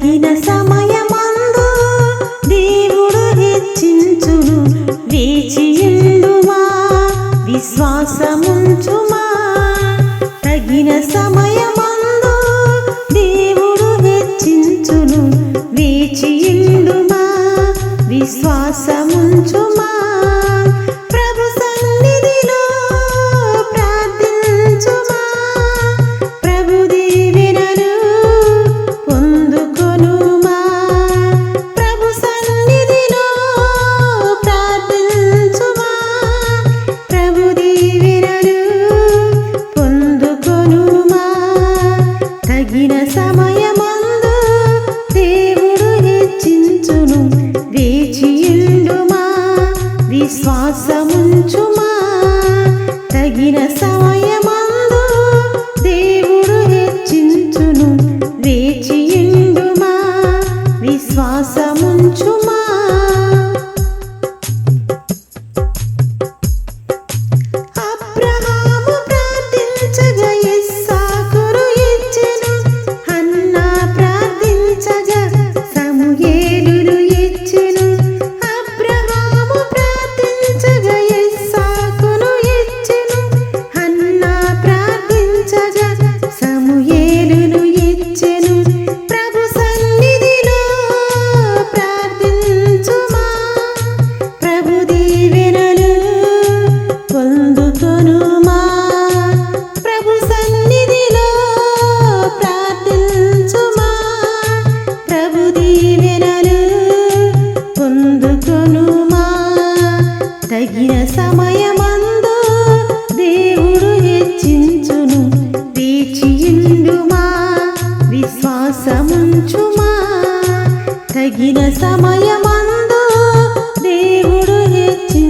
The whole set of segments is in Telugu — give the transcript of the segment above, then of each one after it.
తగిన సమయమందు దేవుడు హెచ్చించును. ఎల్లుమా విశ్వాసముంచుమా. తగిన సమయమందు దేవుడు హెచ్చించును. వేచి ఎల్లుమా విశ్వాసముంచుమా. తగిన సమయమందు దేవుడు హెచ్చించును. వేచియుండుమా? విశ్వాసముంచుమా? తగిన సమయమందు దేవుడు హెచ్చించును. తీర్చియుండుమా విశ్వాసముంచుమా. తగిన సమయమందు దేవుడు హెచ్చించు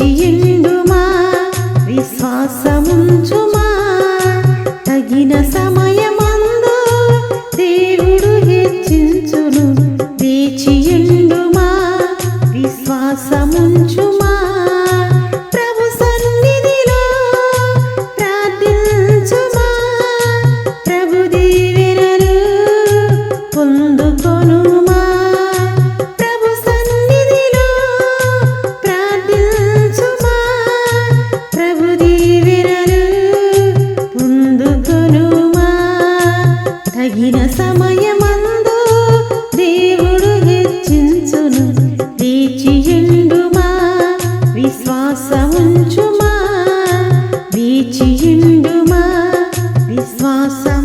విడిచియుండుమా విశ్వాసముంచుమా తగిన తగిన సమయమ?